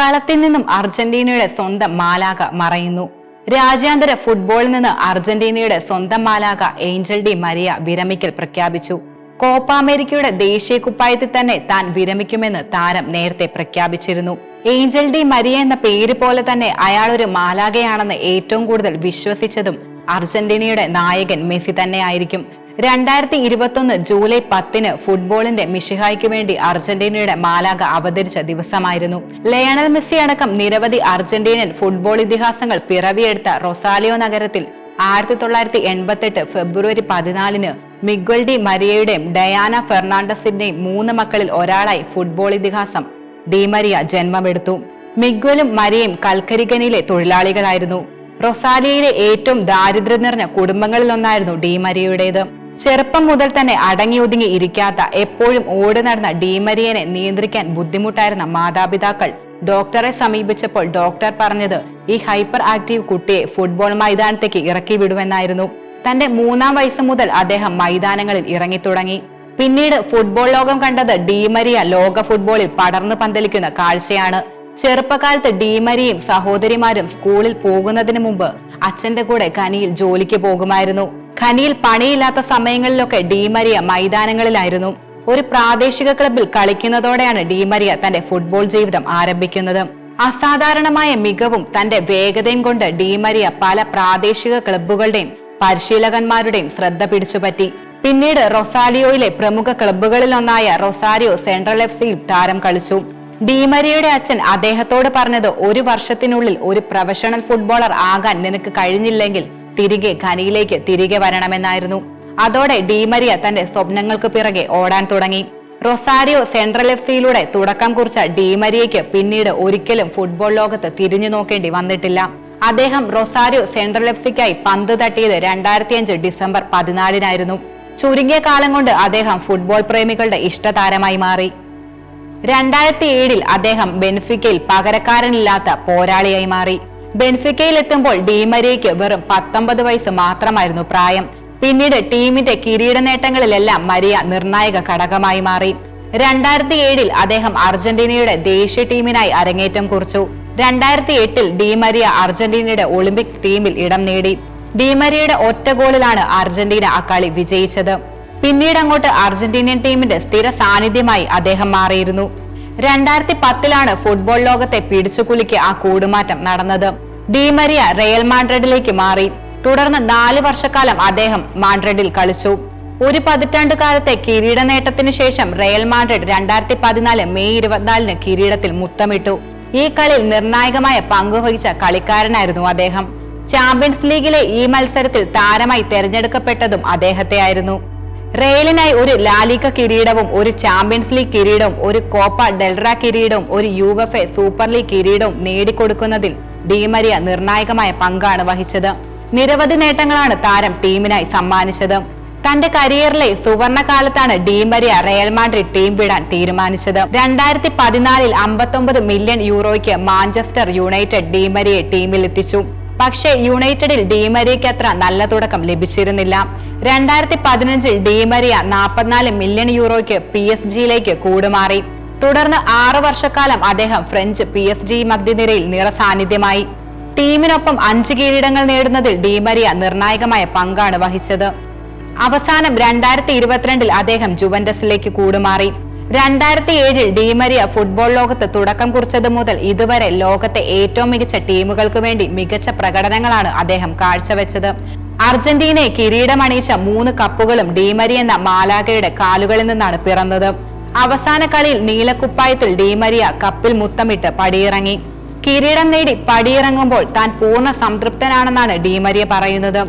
കളത്തിൽ നിന്നും അർജന്റീനയുടെ സ്വന്തം മാലാക മറയുന്നു. രാജ്യാന്തര ഫുട്ബോളിൽ നിന്ന് അർജന്റീനയുടെ സ്വന്തം മാലാക ഏഞ്ചൽ ഡി മരിയ വിരമിക്കൽ പ്രഖ്യാപിച്ചു. കോപ്പ അമേരിക്കയുടെ ദേശീയ കുപ്പായത്തിൽ തന്നെ താൻ വിരമിക്കുമെന്ന് താരം നേരത്തെ പ്രഖ്യാപിച്ചിരുന്നു. ഏഞ്ചൽ ഡി മരിയ എന്ന പേര് പോലെ തന്നെ അയാൾ ഒരു മാലാകയാണെന്ന് ഏറ്റവും കൂടുതൽ വിശ്വസിച്ചതും അർജന്റീനയുടെ നായകൻ മെസ്സി തന്നെയായിരിക്കും. രണ്ടായിരത്തി ഇരുപത്തൊന്ന് ജൂലൈ പത്തിന് ഫുട്ബോളിന്റെ മിഷിഹായ്ക്ക് വേണ്ടി അർജന്റീനയുടെ മാലാക അവതരിച്ച ദിവസമായിരുന്നു. ലയണൽ മെസ്സി അടക്കം നിരവധി അർജന്റീനിയൻ ഫുട്ബോൾ ഇതിഹാസങ്ങൾ പിറവിയെടുത്ത റൊസാലിയോ നഗരത്തിൽ ആയിരത്തി തൊള്ളായിരത്തി എൺപത്തെട്ട് ഫെബ്രുവരി പതിനാലിന് മിഗ്വൽ ഡി മരിയയുടെയും ഡയാന ഫെർണാണ്ടസിന്റെയും മൂന്ന് മക്കളിൽ ഒരാളായി ഫുട്ബോൾ ഇതിഹാസം ഡിമരിയ ജന്മമെടുത്തു. മിഗ്വലും മരിയയും കൽക്കരിഗനിലെ തൊഴിലാളികളായിരുന്നു. റൊസാലിയയിലെ ഏറ്റവും ദാരിദ്ര്യം നിറഞ്ഞ കുടുംബങ്ങളിലൊന്നായിരുന്നു ഡി മരിയയുടേത്. ചെറുപ്പം മുതൽ തന്നെ അടങ്ങി ഒതുങ്ങി ഇരിക്കാത്ത എപ്പോഴും ഓടി നടന്ന ഡീമരിയനെ നിയന്ത്രിക്കാൻ ബുദ്ധിമുട്ടായിരുന്ന മാതാപിതാക്കൾ. ഡോക്ടറെ സമീപിച്ചപ്പോൾ ഡോക്ടർ പറഞ്ഞത് ഈ ഹൈപ്പർ ആക്റ്റീവ് കുട്ടിയെ ഫുട്ബോൾ മൈതാനത്തേക്ക് ഇറക്കി വിടുമെന്നായിരുന്നു. തന്റെ മൂന്നാം വയസ്സ് മുതൽ അദ്ദേഹം മൈതാനങ്ങളിൽ ഇറങ്ങി തുടങ്ങി. പിന്നീട് ഫുട്ബോൾ ലോകം കണ്ടത് ഡീമരിയ ലോക ഫുട്ബോളിൽ പടർന്നു പന്തലിക്കുന്ന കാഴ്ചയാണ്. ചെറുപ്പകാലത്ത് ഡീമരിയും സഹോദരിമാരും സ്കൂളിൽ പോകുന്നതിന് മുമ്പ് അച്ഛന്റെ കൂടെ കനിയിൽ ജോലിക്ക് പോകുമായിരുന്നു. ഖനിയിൽ പണിയില്ലാത്ത സമയങ്ങളിലൊക്കെ ഡീമരിയ മൈതാനങ്ങളിലായിരുന്നു. ഒരു പ്രാദേശിക ക്ലബിൽ കളിക്കുന്നതോടെയാണ് ഡീമരിയ തന്റെ ഫുട്ബോൾ ജീവിതം ആരംഭിക്കുന്നത്. അസാധാരണമായ മികവും തന്റെ വേഗതയും കൊണ്ട് ഡീമരിയ പല പ്രാദേശിക ക്ലബ്ബുകളുടെയും പരിശീലകന്മാരുടെയും ശ്രദ്ധ പിടിച്ചുപറ്റി. പിന്നീട് റൊസാലിയോയിലെ പ്രമുഖ ക്ലബ്ബുകളിലൊന്നായ റൊസാരിയോ സെൻട്രൽ എഫ് സിയിൽ താരം കളിച്ചു. ഡീമരിയയുടെ അച്ഛൻ അദ്ദേഹത്തോട് പറഞ്ഞത് ഒരു വർഷത്തിനുള്ളിൽ ഒരു പ്രൊഫഷണൽ ഫുട്ബോളർ ആകാൻ നിനക്ക് കഴിഞ്ഞില്ലെങ്കിൽ തിരികെ ഖനിയിലേക്ക് തിരികെ വരണമെന്നായിരുന്നു. അതോടെ ഡീമരിയ തന്റെ സ്വപ്നങ്ങൾക്ക് പിറകെ ഓടാൻ തുടങ്ങി. റൊസാരിയോ സെൻട്രൽ എഫ് സിയിലൂടെ തുടക്കം കുറിച്ച ഡീമരിയയ്ക്ക് പിന്നീട് ഒരിക്കലും ഫുട്ബോൾ ലോകത്ത് തിരിഞ്ഞു നോക്കേണ്ടി വന്നിട്ടില്ല. അദ്ദേഹം റൊസാരിയോ സെൻട്രൽ എഫ് സിക്കായി പന്ത് തട്ടിയത് രണ്ടായിരത്തി അഞ്ച് ഡിസംബർ പതിനാലിനായിരുന്നു. ചുരുങ്ങിയ കാലം കൊണ്ട് അദ്ദേഹം ഫുട്ബോൾ പ്രേമികളുടെ ഇഷ്ടതാരമായി മാറി. രണ്ടായിരത്തി ഏഴിൽ അദ്ദേഹം ബെൻഫിക്കയിൽ പകരക്കാരനില്ലാത്ത പോരാളിയായി മാറി. ബെൻഫിക്കയിൽ എത്തുമ്പോൾ ഡീമരിയയ്ക്ക് വെറും പത്തൊമ്പത് വയസ്സ് മാത്രമായിരുന്നു പ്രായം. പിന്നീട് ടീമിന്റെ കിരീട നേട്ടങ്ങളിലെല്ലാം മരിയ നിർണായക ഘടകമായി മാറി. രണ്ടായിരത്തി ഏഴിൽ അദ്ദേഹം അർജന്റീനയുടെ ദേശീയ ടീമിനായി അരങ്ങേറ്റം കുറിച്ചു. രണ്ടായിരത്തി എട്ടിൽ ഡീമരിയ അർജന്റീനയുടെ ഒളിമ്പിക്സ് ടീമിൽ ഇടം നേടി. ഡീമരിയയുടെ ഒറ്റ ഗോളിലാണ് അർജന്റീന അക്കാളി വിജയിച്ചത്. പിന്നീട് അങ്ങോട്ട് അർജന്റീനിയൻ ടീമിന്റെ സ്ഥിര സാന്നിധ്യമായി അദ്ദേഹം മാറിയിരുന്നു. രണ്ടായിരത്തി പത്തിലാണ് ഫുട്ബോൾ ലോകത്തെ പിടിച്ചുകുലുക്കി ആ കൂടുമാറ്റം നടന്നത്. ഡീമരിയ റയൽ മാഡ്രിഡിലേക്ക് മാറി. തുടർന്ന് നാല് വർഷക്കാലം അദ്ദേഹം മാഡ്രിഡിൽ കളിച്ചു. ഒരു പതിറ്റാണ്ട് കാലത്തെ കിരീട നേട്ടത്തിനു ശേഷം റയൽ മാഡ്രിഡ് രണ്ടായിരത്തി പതിനാല് മെയ് ഇരുപത്തിനാലിന് കിരീടത്തിൽ മുത്തമിട്ടു. ഈ കളിയിൽ നിർണായകമായ പങ്കുവഹിച്ച കളിക്കാരനായിരുന്നു അദ്ദേഹം. ചാമ്പ്യൻസ് ലീഗിലെ ഈ മത്സരത്തിൽ താരമായി തെരഞ്ഞെടുക്കപ്പെട്ടതും അദ്ദേഹത്തെയായിരുന്നു. റയലിനായി ഒരു ലാലിക കിരീടവും ഒരു ചാമ്പ്യൻസ് ലീഗ് കിരീടവും ഒരു കോപ്പ ഡെൽറ കിരീടവും ഒരു U F A super league കിരീടവും നേടിക്കൊടുക്കുന്നതിൽ ഡിമരിയ നിർണായകമായ പങ്കാണ് വഹിച്ചത്. നിരവധി നേട്ടങ്ങളാണ് താരം ടീമിനായി സമ്മാനിച്ചത്. തന്റെ കരിയറിലെ സുവർണ കാലത്താണ് ഡീമരിയ റയൽ മാഡ്രിഡ് ടീം വിടാൻ തീരുമാനിച്ചത്. രണ്ടായിരത്തി പതിനാലിൽ അമ്പത്തൊമ്പത് മില്യൺ യൂറോയ്ക്ക് മാഞ്ചസ്റ്റർ യുണൈറ്റഡ് ഡീമരിയെ ടീമിൽ എത്തിച്ചു പക്ഷേ യുണൈറ്റഡിൽ ഡിമരിയയ്ക്ക് അത്ര നല്ല തുടക്കം ലഭിച്ചിരുന്നില്ല. രണ്ടായിരത്തി പതിനഞ്ചിൽ ഡീമരിയ നാൽപ്പത്തിനാല് മില്യൺ യൂറോയ്ക്ക് പി എസ് ജിയിലേക്ക് കൂടുമാറി. തുടർന്ന് ആറു വർഷക്കാലം അദ്ദേഹം ഫ്രഞ്ച് പി എസ് ജി മധ്യനിരയിൽ നിറസാന്നിധ്യമായി. ടീമിനൊപ്പം അഞ്ച് കിരീടങ്ങൾ നേടുന്നതിൽ ഡീമരിയ നിർണായകമായ പങ്കാണ് വഹിച്ചത്. അവസാനം രണ്ടായിരത്തി ഇരുപത്തിരണ്ടിൽ അദ്ദേഹം ജുവന്റസിലേക്ക് കൂടുമാറി. രണ്ടായിരത്തി ഏഴിൽ ഡീമരിയ ഫുട്ബോൾ ലോകത്ത് തുടക്കം കുറിച്ചത് മുതൽ ഇതുവരെ ലോകത്തെ ഏറ്റവും മികച്ച ടീമുകൾക്ക് വേണ്ടി മികച്ച പ്രകടനങ്ങളാണ് അദ്ദേഹം കാഴ്ചവെച്ചത്. അർജന്റീനയെ കിരീടമണിയിച്ച മൂന്ന് കപ്പുകളും ഡീമരി എന്ന മാലാഗയുടെ കാലുകളിൽ നിന്നാണ് പിറന്നത്. അവസാന കളിയിൽ നീലക്കുപ്പായത്തിൽ ഡീമരിയ കപ്പിൽ മുത്തമിട്ട് പടിയിറങ്ങി. കിരീടം നേടി പടിയിറങ്ങുമ്പോൾ താൻ പൂർണ സംതൃപ്തനാണെന്നാണ് ഡീമരിയ പറയുന്നത്.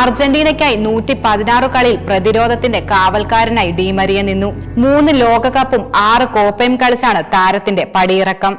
അർജന്റീനയ്ക്കായി നൂറ്റി പതിനാറ് കളിയിൽ പ്രതിരോധത്തിന്റെ കാവൽക്കാരനായി ഡീമരിയ നിന്നു. മൂന്ന് ലോകകപ്പും ആറ് കോപ്പയും കളിച്ചാണ് താരത്തിന്റെ പടിയിറക്കം.